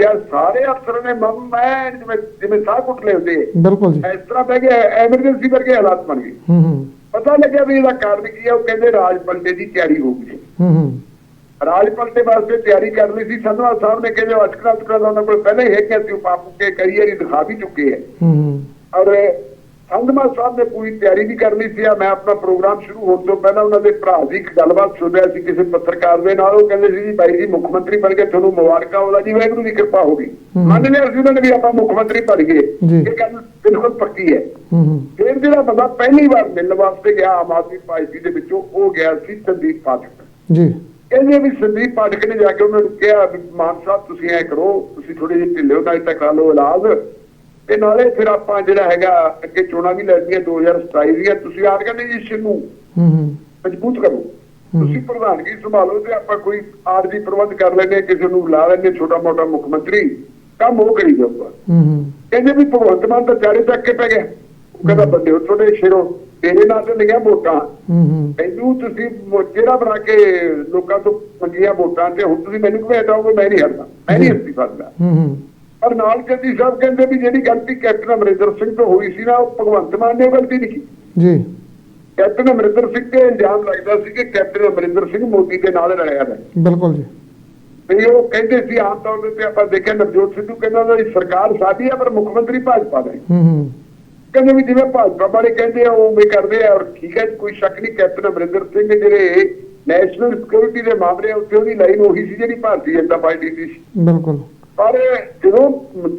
ਯਾਰ ਸਾਰੇ ਅਫਸਰਾਂ ਨੇ ਮ- ਮੈਂ ਜਿਵੇਂ ਜਿਵੇਂ ਸਾਹ ਘੁੱਟ ਲਏ ਹੁੰਦੇ। ਬਿਲਕੁਲ ਜੀ। ਇਸ ਤਰ੍ਹਾਂ ਬਹਿ ਗਿਆ ਐਮਰਜੈਂਸੀ ਵਰਗੇ ਹਾਲਾਤ ਬਣ ਗਏ। ਹੂੰ ਹੂੰ। ਪਤਾ ਲੱਗਿਆ ਵੀ ਇਹਦਾ ਕਾਰਨ ਕੀ ਹੈ ਉਹ ਕਹਿੰਦੇ ਰਾਜ ਪਲਟੇ ਦੀ ਤਿਆਰੀ ਹੋ ਗਈ ਹੂੰ। ਹੂੰ ਰਾਜ ਪਲਟੇ ਵਾਸਤੇ ਤਿਆਰੀ ਕਰ ਲਈ ਸੀ ਸੰਧਵਾ ਸਾਹਿਬ ਨੇ ਕਹਿੰਦੇ ਅਟਕਰਾ ਅਟਕਰਾ ਉਹਨਾਂ ਕੋਲ ਪਹਿਲਾਂ ਹੀ ਹੈ ਕਿ ਅਸੀਂ ਉਹ ਪਾਪੂ ਕੇ ਕਈ ਵਾਰੀ ਦਿਖਾ ਵੀ ਚੁੱਕੇ ਹੈ। ਹੂੰ ਹੂੰ। ਔਰ ਸੰਧਮਾ ਸਾਹਿਬ ਨੇ ਪੂਰੀ ਤਿਆਰੀ ਵੀ ਕਰ ਲਈ ਸੀ ਆ। ਮੈਂ ਆਪਣਾ ਪ੍ਰੋਗਰਾਮ ਸ਼ੁਰੂ ਹੋਣ ਤੋਂ ਪਹਿਲਾਂ ਉਹਨਾਂ ਦੇ ਭਰਾ ਦੀ ਇੱਕ ਗੱਲਬਾਤ ਸੁਣ ਰਿਹਾ ਸੀ ਕਿਸੇ ਪੱਤਰਕਾਰ ਦੇ ਨਾਲ। ਉਹ ਕਹਿੰਦੇ ਸੀ ਜੀ ਬਾਈ ਜੀ ਮੁੱਖ ਮੰਤਰੀ ਬਣ ਕੇ ਤੁਹਾਨੂੰ ਮੁਬਾਰਕਾਂ ਹੋਲਾ ਜੀ ਵਾਹਿਗੁਰੂ ਦੀ ਕਿਰਪਾ ਹੋ ਗਈ। ਮੰਨ ਲਿਆ ਸੀ ਉਹਨਾਂ ਨੇ ਵੀ ਆਪਾਂ ਮੁੱਖ ਮੰਤਰੀ ਬਣ ਗਏ। ਇਹ ਗੱਲ ਬਿਲਕੁਲ ਪੱਕੀ ਹੈ। ਫਿਰ ਜਿਹੜਾ ਬੰਦਾ ਪਹਿਲੀ ਵਾਰ ਮਿਲਣ ਵਾਸਤੇ ਗਿਆ ਆਮ ਆਦਮੀ ਪਾਰਟੀ ਦੇ ਵਿੱਚੋਂ ਉਹ ਗਿਆ ਸੀ ਸੰਦੀਪ ਪਾਠਕ। ਜੀ। ਕਹਿੰਦੇ ਵੀ ਸੰਦੀਪ ਪਾਠਕ ਨੇ ਜਾ ਕੇ ਉਹਨਾਂ ਨੂੰ ਕਿਹਾ ਵੀ ਮਾਨ ਸਾਹਿਬ ਤੁਸੀਂ ਐ ਕਰੋ ਤੁਸੀਂ ਥੋੜੇ ਜਿਹੇ ਢਿੱਲੇ ਹੋ ਨਾਲ ਤੱਕ ਲਓ ਇਲਾਜ। ਤੇ ਨਾਲੇ ਫਿਰ ਆਪਾਂ ਜਿਹੜਾ ਹੈਗਾ ਅੱਗੇ ਚੋਣਾਂ ਵੀ ਲੈਣੀਆਂ 2027 ਦੀਆਂ ਤੁਸੀਂ ਆਰਗੇਨਾਈਜੇਸ਼ਨ ਨੂੰ ਹੂੰ ਹੂੰ। ਮਜ਼ਬੂਤ ਕਰੋ। ਤੁਸੀਂ ਪ੍ਰਧਾਨਗੀ ਸੰਭਾਲੋ ਤੇ ਆਪਾਂ ਕੋਈ ਆਰਜੀ ਪ੍ਰਬੰਧ ਕਰ ਲੈਂਦੇ ਕਿਸੇ ਨੂੰ ਬੁਲਾ ਲੈਂਦੇ ਛੋਟਾ ਮੋਟਾ ਮੁੱਖ ਮੰਤਰੀ ਕੰਮ ਉਹ ਕਰੀ ਜਾਊਗਾ ਹੂੰ ਹੂੰ। ਕਹਿੰਦੇ ਵੀ ਭਗਵੰਤ ਮਾਨ ਤਾਂ ਚਾਰੇ ਚੱਕ ਕੇ ਪੈ ਗਿਆ। ਉਹ ਕਹਿੰਦਾ ਬੰਦੇ ਹੋ ਤੁਹਾਡੇ ਸ਼ੇਰੋ ਤੇਰੇ ਨਾਲ ਤੇ ਲਈਆਂ ਵੋਟਾਂ। ਹੂੰ ਹੂੰ। ਮੈਨੂੰ ਤੁਸੀਂ ਮੋਚੇਰਾ ਬਣਾ ਕੇ ਲੋਕਾਂ ਤੋਂ ਮੰਗੀਆਂ ਵੋਟਾਂ ਤੇ ਹੁਣ ਤੁਸੀਂ ਮੈਨੂੰ ਕਿਵੇਂ ਹਟਾਓਗੇ ਮੈਂ ਨਹੀਂ ਹਟਦਾ। ਮੈਂ ਨਹੀਂ ਹੱਸੀ ਫਸਦਾ ਹੂੰ ਹੂੰ। ਪਰ ਨਾਲ ਕਹਿੰਦੀ ਸਾਹਿਬ ਕਹਿੰਦੇ ਵੀ ਜਿਹੜੀ ਗਲਤੀ ਕੈਪਟਨ ਅਮਰਿੰਦਰ ਸਿੰਘ ਤੋਂ ਹੋਈ ਸੀ ਨਾ ਉਹ ਭਗਵੰਤ ਮਾਨ ਨੇ ਉਹ ਗਲਤੀ ਨਹੀਂ ਕੀਤੀ ਜੀ। ਕੈਪਟਨ ਅਮਰਿੰਦਰ ਸਿੰਘ ਤੇ ਇਲਜ਼ਾਮ ਲੱਗਦਾ ਸੀ ਕਿ ਕੈਪਟਨ ਅਮਰਿੰਦਰ ਸਿੰਘ ਮੋਦੀ ਦੇ ਨਾਲ ਰਲਿਆ ਹੈ ਬਿਲਕੁਲ ਜੀ। ਵੀ ਉਹ ਕਹਿੰਦੇ ਸੀ ਆਮ ਤੌਰ ਉੱਤੇ ਆਪਾਂ ਦੇਖਿਆ ਨਵਜੋਤ ਸਿੱਧੂ ਕਹਿੰਦਾ ਉਹਨਾਂ ਦੀ ਸਰਕਾਰ ਸਾਡੀ ਹੈ ਪਰ ਮੁੱਖ ਮੰਤਰੀ ਭਾਜਪਾ ਦਾ ਹੈ। ਹੂੰ ਕਹਿੰਦੇ ਵੀ ਜਿਵੇਂ ਭਾਜਪਾ ਵਾਲੇ ਕਹਿੰਦੇ ਆ ਉਹ ਉਵੇਂ ਕਰਦੇ ਆ ਔਰ ਠੀਕ ਹੈ ਕੋਈ ਸ਼ੱਕ ਨਹੀਂ ਕੈਪਟਨ ਅਮਰਿੰਦਰ ਸਿੰਘ ਜਿਹੜੇ ਨੈਸ਼ਨਲ ਸਿਕਿਉਰਿਟੀ ਦੇ ਮਾਮਲੇ ਆ, ਉੱਥੇ ਉਹਦੀ ਲਾਈਨ ਉਹੀ ਸੀ ਜਿਹੜੀ ਭਾਰਤੀ ਜਨਤਾ ਪਾਰਟੀ ਦੀ ਸੀ। ਬਿਲਕੁਲ। ਪਰ ਜਦੋਂ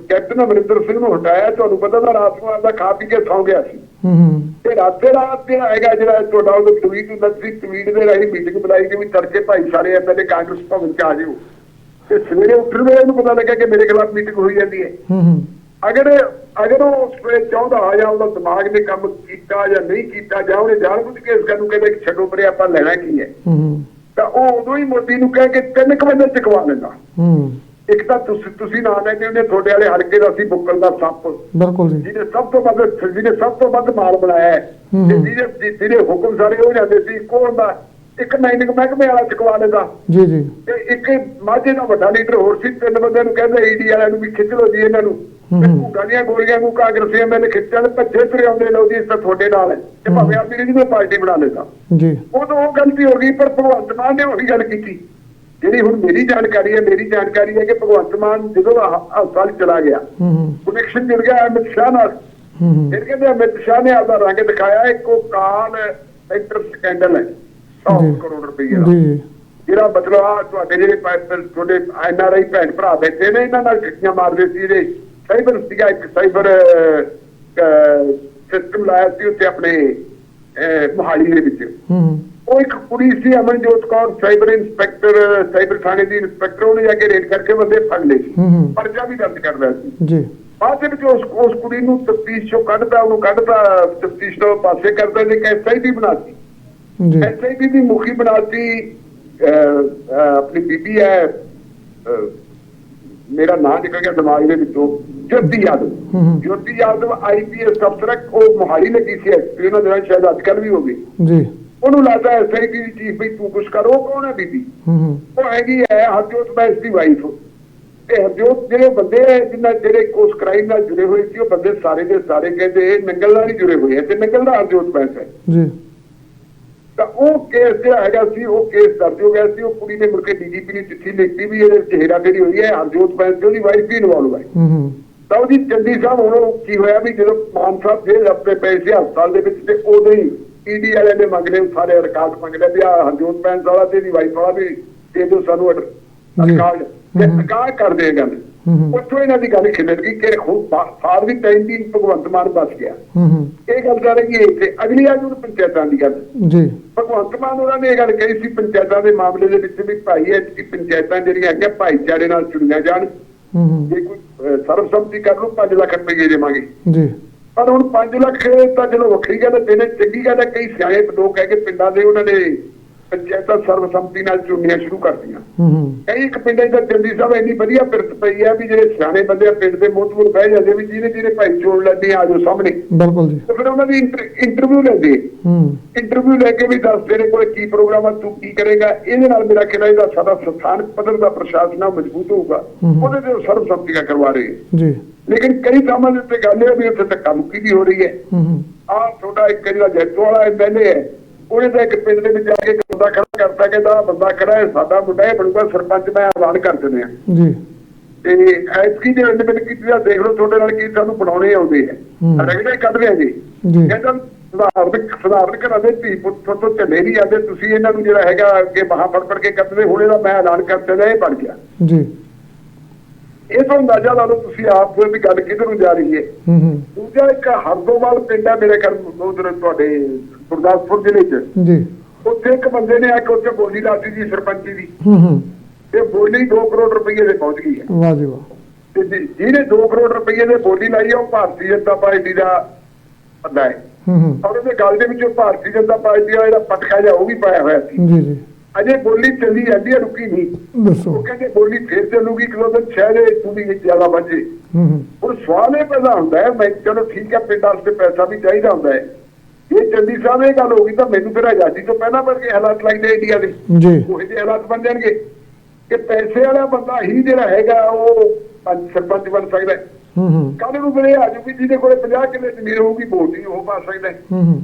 ਕੈਪਟਨ ਅਮਰਿੰਦਰ ਸਿੰਘ ਨੂੰ ਹਟਾਇਆ ਤੁਹਾਨੂੰ ਪਤਾ ਤਾਂ ਰਾਤ ਨੂੰ ਆਪਦਾ ਖਾ ਪੀ ਕੇ ਸੌਂ ਗਿਆ ਸੀ। ਹੂੰ ਹੂੰ। ਤੇ ਰਾਤੇ ਰਾਤ ਜਿਹੜਾ ਹੈਗਾ ਜਿਹੜਾ ਤੁਹਾਡਾ ਉਹ ਟਵੀਟ ਹੁੰਦਾ ਸੀ ਟਵੀਟ ਦੇ ਰਾਹੀਂ ਮੀਟਿੰਗ ਬੁਲਾਈ ਕਿ ਵੀ ਤੜਕੇ ਭਾਈ ਸਾਰੇ ਐਮਐਲਏ ਕਾਂਗਰਸ ਭਵਨ ਚ ਆ ਜਿਓ। ਤੇ ਸਵੇਰੇ ਉੱਠਣ ਵੇਲੇ ਉਹਨੂੰ ਪਤਾ ਲੱਗਾ ਕਿ ਮੇਰੇ ਖਿਲਾਫ ਮੀਟਿੰਗ ਹੋਈ ਜਾਂਦੀ ਹੈ। ਹੂੰ ਹੂੰ। ਅਗਰ ਅਗਰ ਉਹ ਉਸ ਵੇਲੇ ਚਾਹੁੰਦਾ ਜਾਂ ਉਹਦਾ ਦਿਮਾਗ ਨੇ ਕੰਮ ਕੀਤਾ ਜਾਂ ਨਹੀਂ ਕੀਤਾ ਜਾਂ ਉਹਨੇ ਜਾਣਬੁੱਝ ਕੇ ਇਸ ਗੱਲ ਨੂੰ ਕਹਿੰਦਾ ਕਿ ਛੱਡੋ ਪਰੇ ਆਪਾਂ ਲੈਣਾ ਕੀ ਹੈ। ਹੂੰ ਹੂੰ। ਤਾਂ ਉਹ ਉਦੋਂ ਹੀ ਮੋਦੀ ਨੂੰ ਕਹਿ ਕੇ ਤਿੰਨ ਕੁ ਵਜੇ ਚਕਵਾ ਲੈਂਦਾ। ਹੂੰ। ਇੱਕ ਤਾਂ ਤੁਸੀਂ ਤੁਸੀਂ ਨਾ ਲੈ ਕੇ ਉਹਨੇ ਤੁਹਾਡੇ ਵਾਲੇ ਹਲਕੇ ਦਾ ਸੀ ਬੁੱਕਲ ਦਾ ਸੱਪ। ਬਿਲਕੁਲ ਜੀ। ਜਿਹਨੇ ਸਭ ਤੋਂ ਵੱਧ ਜਿਹਨੇ ਸਭ ਤੋਂ ਵੱਧ ਮਾਲ ਬਣਾਇਆ ਹੈ। ਤੇ ਜਿਹਦੇ ਜਿਹਦੇ ਹੁਕਮ ਸਾਰੇ ਹੋ ਜਾਂਦੇ ਸੀ ਕੋਣ ਦਾ? ਇੱਕ ਮਾਈਨਿੰਗ ਮਹਿਕਮੇ ਵਾਲਾ ਚਕਵਾ ਲੈਂਦਾ ਜੀ ਜੀ। ਤੇ ਇੱਕ ਮਾਝੇ ਦਾ ਵੱਡਾ ਲੀਡਰ ਹੋਰ ਸੀ ਤਿੰਨ ਬੰਦਿਆਂ ਨੂੰ ਕਹਿੰਦੇ ਈਡੀ ਵਾਲਿਆਂ ਨੂੰ ਵੀ ਖਿੱਚ ਲਓ ਜੀ ਇਹਨਾਂ ਨੂੰ। ਹੂੰ। ਤੇ ਗਾਲੀਆਂ ਗੋਲੀਆਂ ਨੂੰ ਕਾਂਗਰਸੀ ਐਮਐਲਏ ਖਿੱਚਣ ਭੱਜੇ ਤੁਰੇ ਆਉਂਦੇ ਲਓ ਜੀ ਇਸ ਤਾਂ ਤੁਹਾਡੇ ਨਾਲ ਹੈ। ਤੇ ਭਾਵੇਂ ਆਪਣੀ ਰੀਜਨਲ ਪਾਰਟੀ ਬਣਾ ਲੈਂਦਾ। ਜੀ। ਉਦੋਂ ਉਹ ਗਲਤੀ ਹੋ ਗਈ ਪਰ ਭਗਵੰਤ ਮਾਨ ਨੇ ਉਹੀ ਗੱਲ ਕੀਤੀ। ਜਿਹੜੀ ਹੁਣ ਮੇਰੀ ਜਾਣਕਾਰੀ ਹੈ ਮੇਰੀ ਜਾਣਕਾਰੀ ਹੈ ਕਿ ਭਗਵੰਤ ਮਾਨ ਜਦੋਂ ਹਸਪਤਾਲ ਚਲਾ ਗਿਆ ਕਨੈਕਸ਼ਨ ਜੁੜ ਗਿਆ ਅਮਿਤ ਸ਼ਾਹ ਨਾਲ। ਫਿਰ ਕਹਿੰਦੇ ਅਮਿਤ ਸ਼ਾਹ ਨੇ ਆਪਦਾ ਰੰਗ ਦਿਖਾਇਆ ਇੱਕ ਕਾਲ ਸੈਂਟਰ ਸਕੈਂਡਲ ਹੈ 100 ਜੀ। ਕਰੋੜ ਰੁਪਏ ਦਾ ਜਿਹੜਾ ਮਤਲਬ ਆ ਤੁਹਾਡੇ ਜਿਹੜੇ ਤੁਹਾਡੇ ਐਨਆਰਆਈ ਭੈਣ ਭਰਾ ਬੈਠੇ ਨੇ ਇਹਨਾਂ ਨਾਲ ਠੱਗੀਆਂ ਮਾਰਦੇ ਸੀ ਇਹਦੇ ਸਾਈਬਰ ਸੀਗਾ ਇੱਕ ਸਾਈਬਰ ਸਿਸਟਮ ਲਾਇਆ ਸੀ ਉੱਤੇ ਆਪਣੇ ਮੋਹਾਲੀ ਦੇ ਵਿੱਚ। ਹੂੰ। ਉਹ ਇੱਕ ਕੁੜੀ ਸੀ Amanjot Kaur cyber inspector cyber ਥਾਣੇ ਦੀ ਇੰਸਪੈਕਟਰ ਉਹਨੇ ਜਾ ਕੇ ਰੇਡ ਕਰਕੇ ਬੰਦੇ ਫੜ ਲਏ ਸੀ। ਪਰਚਾ ਵੀ ਦਰਜ ਕਰਦਾ ਸੀ। ਜੀ। ਬਾਅਦ ਵਿੱਚ ਉਸ ਉਸ ਕੁੜੀ ਨੂੰ ਤਫਤੀਸ਼ ਚੋਂ ਕੱਢਦਾ ਉਹਨੂੰ ਕੱਢਦਾ ਤਫਤੀਸ਼ ਤੋਂ ਪਾਸੇ ਕਰਦਾ ਤੇ ਐਸਆਈਟੀ ਬਣਾਤੀ। ਜੀ। ਐਸਆਈਟੀ ਦੀ ਮੁਖੀ ਬਣਾਤੀ ਆਪਣੀ ਬੀਬੀ ਹੈ ਮੇਰਾ ਨਾਮ ਨਿਕਲ ਗਿਆ ਦਿਮਾਗ ਦੇ ਵਿੱਚੋਂ ਜੋਤੀ ਯਾਦਵ। ਜੋਤੀ ਯਾਦਵ ਆਈਪੀਐਸ ਅਫਸਰ ਉਹ ਮੋਹਾਲੀ ਲੱਗੀ ਸੀ ਐਸਪੀ ਉਹਨਾਂ ਦੇ ਨਾਲ ਸ਼ਾਇਦ ਅੱਜ ਕੱਲ ਵੀ ਹੋ ਗਈ। ਜੀ। ਉਹਨੂੰ ਲੱਗਦਾ ਐਸਆਈਟੀ ਦੀ ਚੀਫ ਵੀ ਤੂੰ ਕੁਛ ਕਰੋ ਕੌਣ ਹੈ ਬੀਬੀ? ਉਹ ਹੈਗੀ ਹੈ ਹਰਜੋਤ ਬੈਂਸ ਦੀ ਵਾਈਫ ਤੇ ਹਰਜੋਤ ਜਿਹੜੇ ਬੰਦੇ ਹੈ ਜਿਨ੍ਹਾਂ ਜਿਹੜੇ ਉਸ ਕ੍ਰਾਈਮ ਨਾਲ ਜੁੜੇ ਹੋਏ ਸੀ ਉਹ ਬੰਦੇ ਸਾਰੇ ਦੇ ਸਾਰੇ ਕਹਿੰਦੇ ਇਹ ਨੰਗਲ ਨਾਲ ਹੀ ਜੁੜੇ ਹੋਏ ਹੈ ਤੇ ਨੰਗਲ ਦਾ ਹਰਜੋਤ ਬੈਂਸ ਹੈ। ਜੀ। ਤਾਂ ਉਹ ਕੇਸ ਜਿਹੜਾ ਹੈਗਾ ਸੀ ਉਹ ਕੇਸ ਦਰਜ ਹੋ ਗਿਆ ਸੀ ਉਹ ਕੁੜੀ ਨੇ ਮੁੜ ਕੇ ਡੀਜੀਪੀ ਨੂੰ ਚਿੱਠੀ ਲਿਖਤੀ ਵੀ ਇਹਦੇ ਵਿੱਚ ਹੇਰਾਫੇਰੀ ਹੋਈ ਹੈ ਹਰਜੋਤ ਬੈਂਸ ਤੇ ਉਹਦੀ ਵਾਈਫ ਵੀ ਇਨਵੋਲਵ ਹੈ। ਹੂੰ ਹੂੰ। ਤਾਂ ਉਹਦੀ ਚੰਦੀ ਸਾਹਿਬ ਹੁਣ ਉਹ ਕੀ ਹੋਇਆ ਵੀ ਜਦੋਂ ਮਾਨ ਸਾਹਿਬ ਜੇਲ੍ਹ ਆਪਣੇ ਪਏ ਸੀ ਹਸਪਤਾਲ ਦੇ ਵਿੱਚ ਤੇ ਉਦੋਂ ਹੀ ਈਡੀ ਵਾਲੇ ਨੇ ਮੰਗਲੇ ਸਾਰੇ ਰਿਕਾਰਡ ਮੰਗਲੇ ਵੀ ਆ ਹਰਜੋਤ ਬੈਂਸ ਵਾਲਾ ਤੇ ਵਾਈਫ ਵਾਲਾ ਵੀ ਦੇ ਦਿਓ ਸਾਨੂੰ ਰਿਕਾਰਡ। ਤੇ। ਰਿਕਾਰਡ ਕਰ ਦੇ ਗੱਲ। ਉੱਥੋਂ ਇਹਨਾਂ ਦੀ ਗੱਲ ਖਿਲਰ ਗਈ ਕਿ ਖੂਬ ਫਾਰ ਵੀ ਟਾਈਮ ਦੀ ਭਗਵੰਤ ਮਾਨ ਬਚ ਗਿਆ। ਇਹ ਗੱਲ ਕਰ ਰਹੀ ਹੈ ਇੱਥੇ ਅਗਲੀ ਆ ਜੂ ਪੰਚਾਇਤਾਂ ਦੀ ਗੱਲ। ਜੀ। ਭਗਵੰਤ ਮਾਨ ਉਹਨਾਂ ਨੇ ਇਹ ਗੱਲ ਕਹੀ ਸੀ ਪੰਚਾਇਤਾਂ ਦੇ ਮਾਮਲੇ ਦੇ ਵਿੱਚ ਵੀ ਭਾਈ ਇਹ ਕਿ ਪੰਚਾਇਤਾਂ ਜਿਹੜੀਆਂ ਹੈਗੀਆਂ ਭਾਈਚਾਰੇ ਨਾਲ ਜੁੜੀਆਂ ਜਾਣ। ਜੇ ਕੋਈ ਅਹ, ਸਰਬਸੰਮਤੀ ਕਰ ਲਓ 5 ਲੱਖ ਰੁਪਏ ਦੇਵਾਂਗੇ। ਜੀ। ਪਰ ਹੁਣ 5 ਲੱਖ ਤਾਂ ਚਲੋ ਵੱਖਰੀ ਗੱਲ ਹੈ ਦੇਣੇ ਚੰਗੀ ਗੱਲ ਹੈ ਕਈ ਸਿਆਣੇ ਲੋਕ ਹੈਗੇ ਪਿੰਡਾਂ ਦੇ ਉਹਨਾਂ ਨੇ ਪੰਚਾਇਤਾਂ ਸਰਵਸੰਮਤੀ ਨਾਲ ਚੁਣਨੀਆਂ ਸ਼ੁਰੂ ਕਰਦੀਆਂ ਹੂੰ ਹੂੰ। ਕਈ ਇੱਕ ਪਿੰਡਾਂ ਦਾ ਜੰਦੀ ਸਾਹਿਬ ਇੰਨੀ ਵਧੀਆ ਪਿਰਤ ਪਈ ਹੈ ਵੀ ਜਿਹੜੇ ਸਿਆਣੇ ਬੰਦੇ ਆ ਪਿੰਡ ਦੇ ਮੋਤਬਰ ਬਹਿ ਜਾਂਦੇ ਵੀ ਜਿਹਨੇ ਜਿਹਨੇ ਭਾਈ ਚੋਣ ਲੈਣੇ ਆ ਜਾਓ ਸਾਹਮਣੇ। ਬਿਲਕੁਲ ਜੀ। ਤੇ ਫਿਰ ਉਹਨਾਂ ਦੀ ਇੰਟਰਵਿਊ ਲੈਂਦੇ ਹੂੰ। ਇੰਟਰਵਿਊ ਲੈ ਕੇ ਵੀ ਦੱਸ ਤੇਰੇ ਕੋਲ ਕੀ ਪ੍ਰੋਗਰਾਮ ਆ ਤੂੰ ਕੀ ਕਰੇਗਾ? ਇਹਦੇ ਨਾਲ ਮੇਰਾ ਖਿਆਲ ਇਹਦਾ ਸਾਡਾ ਸਥਾਨਕ ਪੱਧਰ ਦਾ ਪ੍ਰਸ਼ਾਸਨ ਆ ਮਜ਼ਬੂਤ ਹੋਊਗਾ। ਉਹਦੇ ਤੇ ਸਰਵਸੰਮਤੀਆਂ ਕਰਵਾ ਰਹੇ। ਹੈ। ਜੀ। ਲੇਕਿਨ ਕਈ ਥਾਵਾਂ ਦੇ ਉੱਤੇ ਗੱਲ ਇਹ ਵੀ ਉੱਥੇ ਧੱਕਾ ਮੁੱਕੀ ਵੀ ਹੋ ਰਹੀ ਹੈ। ਆਹ ਤੁਹਾਡਾ ਇੱਕ ਜਿਹੜਾ ਜੈਤੋ ਵਾਲਾ ਐਮਐਲਏ ਹੈ। ਉਹਨੇ ਤਾਂ ਇੱਕ ਪਿੰਡ ਦੇ ਵਿੱਚ ਜਾ ਕੇ ਬੰਦਾ ਖੜਾ ਕਰਤਾ ਕਿ ਦਾ ਬੰਦਾ ਖੜਾ ਹੈ ਸਾਡਾ ਮੁੰਡਾ ਇਹ ਬਣੂਗਾ ਸਰਪੰਚ ਮੈਂ ਐਲਾਨ ਕਰ ਦਿੰਦੇ ਆ ਜੀ। ਤੇ ਐਤਕੀ ਦੇ ਐਂਡਮੈਂਟ ਕੀਤੀ ਆ ਦੇਖ ਲਓ ਤੁਹਾਡੇ ਨਾਲ ਕੀ ਸਾਨੂੰ ਬਣਾਉਣੇ ਆਉਂਦੇ ਹੂੰ। ਆ ਰਗੜੇ ਕੱਢ ਰਹੇ ਆ ਜੀ। ਕਹਿੰਦਾ ਸੁਧਾਰਨ ਸੁਧਾਰਨ ਘਰਾਂ ਦੇ ਧੀ ਪੁੱਤ ਤੋਂ ਝੱਲੇ ਨਹੀਂ ਆਦੇ ਤੁਸੀਂ ਇਹਨਾਂ ਨੂੰ ਜਿਹੜਾ ਹੈਗਾ ਅੱਗੇ ਬਾਹਾਂ ਫੜ ਫੜ ਕੇ ਕਰਦੇ ਹੁਣ ਇਹਦਾ ਮੈਂ ਐਲਾਨ ਕਰ ਦਿੰਦਾ ਇਹ ਬਣ ਗਿਆ। ਜੀ। ਇਹ ਤੋਂ ਅੰਦਾਜ਼ਾ ਲਾ ਲਓ ਤੁਸੀਂ ਆਪ ਵੀ ਗੱਲ ਕਿੱਧਰ ਨੂੰ ਜਾ ਰਹੀ ਹੈ। ਹੂੰ ਹੂੰ। ਦੂਜਾ ਇੱਕ ਹਰਦੋਵਾਲ ਪਿੰਡ ਹੈ ਮੇਰੇ ਘਰ ਉਧਰ ਤੁਹਾਡੇ ਗੁਰਦਾਸਪੁਰ ਜ਼ਿਲ੍ਹੇ 'ਚ। ਜੀ। ਉੱਥੇ ਇੱਕ ਬੰਦੇ ਨੇ ਆ ਕੇ ਉੱਥੇ ਬੋਲੀ ਲਾਤੀ ਸੀ ਸਰਪੰਚੀ ਦੀ। ਹੂੰ ਹੂੰ। ਤੇ ਬੋਲੀ 2 ਕਰੋੜ ਰੁਪਏ ਦੇ ਪਹੁੰਚ ਗਈ ਹੈ। ਵਾਹ ਜੀ ਵਾਹ। ਤੇ ਜਿਹਨੇ 2 ਕਰੋੜ ਰੁਪਏ ਦੇ ਬੋਲੀ ਲਾਈ ਹੈ ਉਹ ਭਾਰਤੀ ਜਨਤਾ ਪਾਰਟੀ ਦਾ ਬੰਦਾ ਹੈ। ਹੂੰ ਹੂੰ। ਔਰ ਉਹਦੇ ਗੱਲ ਦੇ ਵਿੱਚ ਉਹ ਭਾਰਤੀ ਜਨਤਾ ਪਾਰਟੀ ਦਾ ਜਿਹੜਾ ਪਟਕਾ ਜਿਹਾ ਉਹ ਵੀ ਪਾਇਆ ਹੋਇਆ ਸੀ। ਜੀ ਜੀ। ਅਜੇ ਬੋਲੀ ਚੱਲੀ ਜਾਂਦੀ ਹੈ ਰੁਕੀ ਨਹੀਂ। ਦੱਸੋ। ਉਹ ਕਹਿੰਦੇ ਬੋਲੀ ਫੇਰ ਚੱਲੂਗੀ ਕਿਲੋ ਦਿਨ ਸ਼ਾਇਦ ਇਹ ਤੂੰ ਵੀ ਜ਼ਿਆਦਾ ਹੂੰ ਹੁਣ ਸਵਾਲ ਇਹ ਪੈਦਾ ਹੁੰਦਾ ਹੈ ਮੈਂ ਚਲੋ ਠੀਕ ਹੈ ਪਿੰਡ ਵਾਸਤੇ ਪੈਸਾ ਵੀ ਚਾਹੀਦਾ ਹੁੰਦਾ ਹੈ। ਇਹ ਚੰਦੀ ਸਾਹਿਬ ਇਹ ਗੱਲ ਹੋ ਗਈ ਤਾਂ ਮੈਨੂੰ ਫਿਰ ਆਜ਼ਾਦੀ ਤੋਂ ਪਹਿਲਾਂ ਵਰਗੇ ਹਾਲਾਤ ਲੱਗਦੇ ਇੰਡੀਆ ਦੇ। ਜੀ। ਉਹ ਜਿਹੇ ਹਾਲਾਤ ਬਣ ਜਾਣਗੇ। ਕਿ ਪੈਸੇ ਵਾਲਾ ਬੰਦਾ ਹੀ ਜਿਹੜਾ ਹੈਗਾ ਉਹ ਪੰਚ ਸਰਪੰਚ ਬਣ ਸਕਦਾ ਹੂੰ। ਕੱਲ ਨੂੰ ਮੇਰੇ ਆ ਜੂਗੀ ਜਿਹਦੇ ਕੋਲੇ 50 ਕਿੱਲੇ ਜ਼ਮੀਨ ਹੋਊਗੀ ਵੋਟ ਹੀ ਉਹ ਪਾ ਸਕਦਾ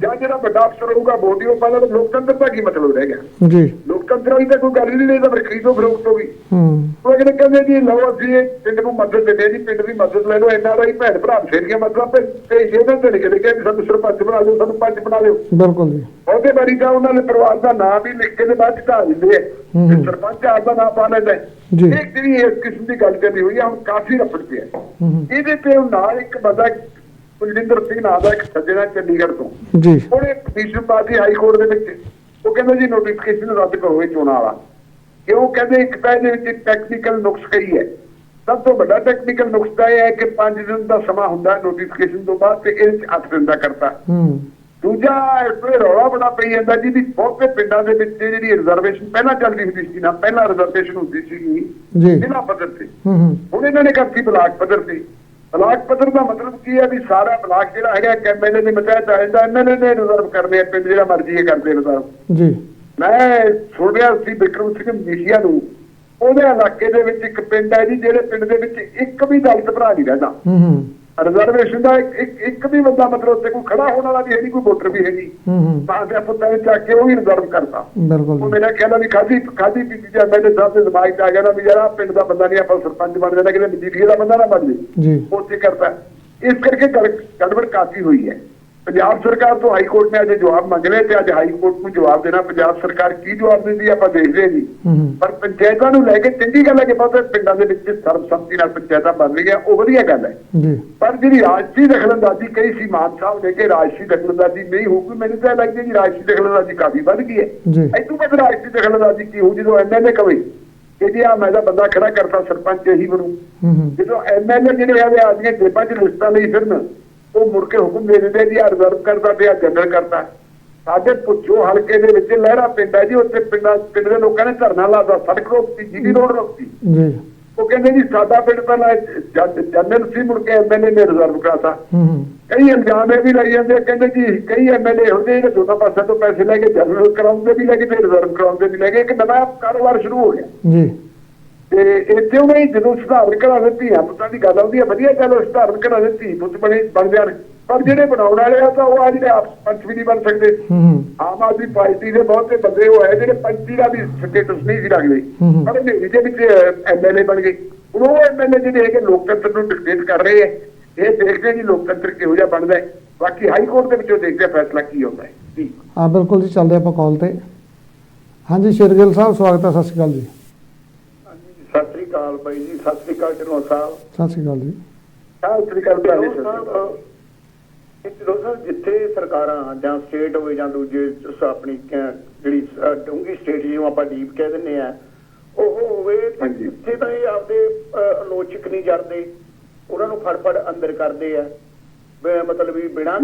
ਜਾਂ ਜਿਹੜਾ ਵੱਡਾ ਅਫਸਰ ਹੋਊਗਾ ਵੋਟ ਹੀ ਉਹ ਪਾਦਾ ਲੋਕਤੰਤਰ ਦਾ ਕੀ ਮਤਲਬ ਰਹਿ ਗਿਆ? ਜੀ। ਲੋਕਤੰਤਰ ਵਾਲੀ ਤਾਂ ਕੋਈ ਗੱਲ ਹੀ ਨਹੀਂ ਨਹੀਂ ਤਾਂ ਫਿਰ ਖਰੀਦੋ ਫਰੋਖਤ ਹੋ ਗਈ। ਉਹ ਅਗਲੇ ਕਹਿੰਦੇ ਜੀ ਲਓ ਅਸੀਂ ਪਿੰਡ ਨੂੰ ਮਦਦ ਦਿੰਦੇ ਜੀ ਪਿੰਡ ਦੀ ਮਦਦ ਲੈ ਲਓ ਇੰਨਾ ਦਾ ਹੀ ਭੈਣ ਭਰਾ ਫੇਰੀਆਂ ਮਤਲਬ ਤੇ ਤੇ ਇਹਨਾਂ ਤੇ ਨਹੀਂ ਕਿਤੇ ਕਿ ਸਾਨੂੰ ਸਰਪੰਚ ਬਣਾ ਦਿਓ ਸਾਨੂੰ ਪੰਚ ਬਣਾ ਦਿਓ। ਬਿਲਕੁਲ ਜੀ। ਉਹਦੇ ਬਾਰੇ ਤਾਂ ਉਹਨਾਂ ਦੇ ਪਰਿਵਾਰ ਦਾ ਨਾਮ ਵੀ ਲਿਖ ਕੇ ਦੇ ਬਾਅਦ ਢਾ ਦਿੰਦੇ ਆ। ਤੇ ਸਰਪੰਚ ਆਪ ਦਾ ਨਾਮ ਪਾ ਲੈਂਦਾ। ਇਹ ਜਿਹੜੀ ਇਸ ਕਿਸਮ ਦੀ ਗੱਲ ਚੱਲੀ ਹੋਈ ਆ ਹੁਣ ਕਾਫੀ ਰਫੜ ਪਿਆ ਇਹਦੇ ਤੇ ਨਾਲ ਇੱਕ ਬੰਦਾ ਕੁਲਜਿੰਦਰ ਸਿੰਘ ਨਾਂ ਦਾ ਇੱਕ ਸੱਜਣਾ ਚੰਡੀਗੜ੍ਹ ਤੋਂ। ਜੀ। ਉਹਨੇ ਪਟੀਸ਼ਨ ਪਾਤੀ ਹਾਈ ਕੋਰਟ ਦੇ ਵਿੱਚ ਉਹ ਕਹਿੰਦਾ ਜੀ ਨੋਟੀਫਿਕੇਸ਼ਨ ਰੱਦ ਕਰੋ ਇਹ ਚੋਣਾਂ ਵਾਲਾ। ਕਿਉਂ ਕਹਿੰਦੇ ਇੱਕ ਤਾਂ ਇਹਦੇ ਵਿੱਚ ਟੈਕਨੀਕਲ ਨੁਕਸ ਕਈ ਹੈ। ਸਭ ਤੋਂ ਵੱਡਾ ਟੈਕਨੀਕਲ ਨੁਕਸ ਤਾਂ ਇਹ ਹੈ ਕਿ 5 ਦਿਨ ਦਾ ਸਮਾਂ ਹੁੰਦਾ ਨੋਟੀਫਿਕੇਸ਼ਨ ਤੋਂ ਬਾਅਦ ਤੇ ਇਹਦੇ ਚ 8 ਦਿਨ ਦਾ ਕਰਤਾ। ਹੂੰ। ਦੂਜਾ ਤੇ ਰੌਲਾ ਬੜਾ ਪਈ ਜਾਂਦਾ ਜੀ ਵੀ ਬਹੁਤੇ ਪਿੰਡਾਂ ਦੇ ਵਿੱਚ ਜਿਹੜੀ ਰਿਜ਼ਰਵੇਸ਼ਨ ਪਹਿਲਾਂ ਚੱਲਦੀ ਹੁੰਦੀ ਸੀ ਨਾ ਪਹਿਲਾਂ ਰਿਜ਼ਰਵੇਸ਼ਨ ਹੁੰਦੀ ਸੀ ਜੀ ਜ਼ਿਲ੍ਹਾ ਪੱਧਰ ਤੇ। ਹੁਣ ਇਹਨਾਂ ਨੇ ਕਰਤੀ ਬਲਾਕ ਪੱਧਰ ਤੇ। ਬਲਾਕ ਪੱਧਰ ਦਾ ਮਤਲਬ ਕੀ ਹੈ ਵੀ ਸਾਰਾ ਬਲਾਕ ਜਿਹੜਾ ਹੈਗਾ ਐਮਐਲਏ ਦੇ ਮਤਹਿਤ ਆ ਜਾਂਦਾ ਐਮਐਲਏ ਨੇ ਰਿਜ਼ਰਵ ਕਰਨੇ ਆ ਪਿੰਡ ਜਿਹੜਾ ਮਰਜ਼ੀ ਇਹ ਕਰਦੇ ਰਿਜ਼ਰਵ ਜੀ। ਮੈਂ ਸੁਣ ਰਿਹਾ ਸੀ ਬਿਕਰਮ ਸਿੰਘ ਮੀਸ਼ੀਆ ਨੂੰ ਉਹਦੇ ਇਲਾਕੇ ਦੇ ਵਿੱਚ ਇੱਕ ਪਿੰਡ ਹੈ ਜੀ ਜਿਹੜੇ ਪਿੰਡ ਦੇ ਵਿੱਚ ਇੱਕ ਵੀ ਦਲਿਤ ਭਰਾ ਨਹੀਂ ਰਹਿੰਦਾ। ਹੂੰ ਹੂੰ। ਰਿਜ਼ਰਵੇਸ਼ਨ ਦਾ ਇੱਕ- ਇੱਕ ਵੀ ਬੰਦਾ ਮਤਲਬ ਉੱਤੇ ਕੋਈ ਖੜਾ ਹੋਣ ਵਾਲਾ ਵੀ ਹੈ ਨਹੀਂ ਕੋਈ ਵੋਟਰ ਵੀ ਹੈ ਨਹੀਂ ਤਾਂ ਤੇ ਪੁੱਤਾਂ ਨੇ ਚੱਕ ਕੇ ਉਹ ਵੀ ਰਿਜ਼ਰਵ ਕਰਤਾ। ਬਿਲਕੁਲ ਮੇਰਾ ਖਿਆਲ ਆ ਵੀ ਖਾਦੀ ਖਾਦੀ ਪੀਤੀ ਜਾਂ ਮੇਰੇ ਸਾਹਿਬ ਦੇ ਦਿਮਾਗ 'ਚ ਆ ਗਿਆ ਨਾ ਵੀ ਯਾਰ ਪਿੰਡ ਦਾ ਬੰਦਾ ਨਹੀਂ ਆਪਾਂ ਸਰਪੰਚ ਬਣ ਜਾਣਾ ਕਿਤੇ ਮਜੀਠੀਏ ਦਾ ਬੰਦਾ ਨਾ ਬਣ ਜੇ ਜੀ। ਉੱਥੇ ਕਰਤਾ। ਇਸ ਕਰਕੇ ਗੜ- ਗੜਬੜ ਕਾਫੀ ਹੋਈ ਹੈ। ਪੰਜਾਬ ਸਰਕਾਰ ਤੋਂ ਹਾਈ ਕੋਰਟ ਨੇ ਅੱਜ ਜਵਾਬ ਮੰਗ ਲਿਆ ਤੇ ਅੱਜ ਹਾਈ ਕੋਰਟ ਨੂੰ ਜਵਾਬ ਦੇਣਾ ਪੰਜਾਬ ਸਰਕਾਰ ਕੀ ਜਵਾਬ ਦਿੰਦੀ ਆਪਾਂ ਦੇਖਦੇ ਹਾਂ। ਜੀ ਪਰ ਪੰਚਾਇਤਾਂ ਨੂੰ ਲੈ ਕੇ ਚੰਗੀ ਗੱਲ ਹੈ ਕਿ ਬਹੁਤ ਪਿੰਡਾਂ ਦੇ ਵਿੱਚ ਸਰਬਸੰਮਤੀ ਨਾਲ ਪੰਚਾਇਤਾਂ ਬਣ ਰਹੀਆਂ ਉਹ ਵਧੀਆ ਗੱਲ ਹੈ। ਪਰ ਜਿਹੜੀ ਰਾਜਸੀ ਦਖਲਅੰਦਾਜ਼ੀ ਕਈ ਸੀ ਮਾਨ ਸਾਹਿਬ ਨੇ ਕਿ ਰਾਜਸੀ ਦਖਲਅੰਦਾਜ਼ੀ ਨਹੀਂ ਹੋਊਗੀ ਮੈਨੂੰ ਤਾਂ ਲੱਗਦਾ ਜੀ ਰਾਜਸੀ ਦਖਲਅੰਦਾਜ਼ੀ ਕਾਫੀ ਵੱਧ ਗਈ ਹੈ। ਇਦੋਂ ਬਾਅਦ ਰਾਜਸੀ ਦਖਲਅੰਦਾਜ਼ੀ ਕੀ ਹੋਊ ਜਦੋਂ ਐਮਐਲਏ ਕਵੇ ਜੀ ਆ ਮੈਂ ਤਾਂ ਬੰਦਾ ਖੜਾ ਕਰਤਾ ਸਰਪੰਚ ਇਹੀ ਬਣੂ। ਜਦੋਂ ਐਮਐਲਏ ਜਿਹੜੇ ਆਵੇ ਆਦੀਆਂ ਜੇਬਾਂ 'ਚ ਲਿਸਟਾਂ ਲਈ ਫਿਰਨ ਉਹ ਮੁੜ ਕੇ ਹੁਕਮ ਦੇ ਦਿੰਦੇ ਜੀ ਰਿਜ਼ਰਵ ਕਰਦਾ ਤੇ ਆ ਜਨਰਲ ਕਰਦਾ। ਸਾਡੇ ਪੁੱਛੋ ਹਲਕੇ ਦੇ ਵਿੱਚ ਲਹਿਰਾ ਪਿੰਡ ਹੈ ਜੀ ਉੱਥੇ ਪਿੰਡਾਂ ਪਿੰਡ ਦੇ ਲੋਕਾਂ ਨੇ ਧਰਨਾ ਲਾਦਾ ਸੜਕ ਰੋਕਤੀ ਜੀਡੀ ਰੋਡ ਰੋਕਤੀ। ਜੀ। ਉਹ ਕਹਿੰਦੇ ਜੀ ਸਾਡਾ ਪਿੰਡ ਪਹਿਲਾਂ ਜਨਰਲ ਸੀ ਮੁੜ ਕੇ ਐਮਐਲਏ ਨੇ ਰਿਜ਼ਰਵ ਕਰਾਤਾ। ਕਈ ਇਲਜ਼ਾਮ ਇਹ ਵੀ ਲਾਈ ਜਾਂਦੇ ਕਹਿੰਦੇ ਜੀ ਕਈ ਐਮਐਲਏ ਹੁੰਦੇ ਜਿਹੜੇ ਦੋਨਾਂ ਪਾਸਿਆਂ ਤੋਂ ਪੈਸੇ ਲੈ ਕੇ ਜਨਰਲ ਕਰਾਉਂਦੇ ਵੀ ਲੈ ਕੇ ਤੇ ਰਿਜ਼ਰਵ ਕਰਾਉਂਦੇ ਵੀ ਲੈ ਕੇ ਇੱਕ ਨਵਾਂ ਕਾਰੋਬਾਰ ਸ਼ੁਰੂ ਹੋ ਗਿਆ। ਜੀ। ਤੇ ਇੱਥੇ ਉਹ ਨਹੀਂ? ਜਦੋਂ ਸੁਧਾਰ ਕਰਾ ਦਿੱਤੀ ਆ ਪੁੱਤਾਂ ਦੀ ਗੱਲ ਆਉਂਦੀ ਹੈ ਵਧੀਆ ਗੱਲ ਹੈ, ਸੁਧਾਰ ਕਰਾ ਦਿੱਤੀ ਪੁੱਤ ਬਣੇ ਬਣ ਜਾਣ। ਪਰ ਜਿਹੜੇ ਬਣਾਉਣ ਵਾਲੇ ਆ ਤਾਂ ਉਹ ਆ ਜਿਹੜੇ ਆਪ ਪੰਚ ਵੀ ਨਹੀਂ ਬਣ ਸਕਦੇ। ਹੂੰ ਹੂੰ। ਆਮ ਆਦਮੀ ਪਾਰਟੀ ਦੇ ਬਹੁਤੇ ਬੰਦੇ ਉਹ ਹੈ ਜਿਹੜੇ ਪੰਚੀ ਦਾ ਵੀ ਸਟੇਟਸ ਨਹੀਂ ਸੀ ਰੱਖਦੇ। ਹੂੰ ਹੂੰ। ਪਰ ਇਹਦੇ ਵਿੱਚ ਐਮਐਲਏ ਬਣ ਗਏ। ਉਹ ਐਮਐਲਏ ਜਿਹੜੇ ਹੈਗੇ ਲੋਕਤੰਤਰ ਨੂੰ ਡਿਕਟੇਟ ਕਰ ਰਹੇ ਹੈ। ਇਹ ਦੇਖਦੇ ਹਾਂ ਜੀ ਲੋਕਤੰਤਰ ਕਿਹੋ ਜਿਹਾ ਬਣਦਾ ਹੈ। ਬਾਕੀ ਹਾਈ ਕੋਰਟ ਦੇ ਵਿੱਚੋਂ ਦੇਖਦੇ ਹਾਂ ਫੈਸਲਾ ਕੀ ਹੁੰਦਾ ਹੈ। ਜੀ। ਹਾਂ ਬਿਲਕੁਲ ਜੀ ਚੱਲਦੇ ਆਪਾਂ ਕਾਲ ਤੇ। ਹਾਂਜੀ ਸ਼ੇਰਗਿੱਲ ਸਾਹਿਬ ਸਵਾਗਤ ਹੈ ਸਤਿ ਸ਼੍ਰੀ ਅਕਾਲ ਜੀ। ਸਤਿ ਸ੍ਰੀ ਅਕਾਲ ਬਾਈ ਜੀ ਸਤਿ ਸ੍ਰੀ ਅਕਾਲ ਢਿੱਲੋਂ ਸਾਹਿਬ। ਸਤਿ ਸ਼੍ਰੀ ਅਕਾਲ ਜੀ। ਸਤਿ ਸ੍ਰੀ ਅਕਾਲ ਢਿੱਲੋਂ ਸ੍ਰੀ ਅਕਾਲ। ਢਿੱਲੋਂ ਸਾਹਿਬ ਜਿੱਥੇ ਸਰਕਾਰਾਂ ਜਾਂ ਸਟੇਟ ਹੋਵੇ ਜਾਂ ਦੂਜੇ ਆਪਣੀ ਜਿਹੜੀ ਡੂੰਘੀ ਸਟੇਟ ਜਿਹਨੂੰ ਆਪਾਂ ਡੀਪ ਕਹਿ ਦਿੰਦੇ ਆ ਉਹ ਹੋਵੇ। ਜਿੱਥੇ ਤਾਂ ਇਹ ਆਪਦੇ ਆਲੋਚਕ ਨਹੀਂ ਜਰਦੇ ਉਹਨਾਂ ਨੂੰ ਫੜ ਫੜ ਅੰਦਰ ਕਰਦੇ ਆ। ਮਤਲਬ ਵੀ ਬਿਨਾਂ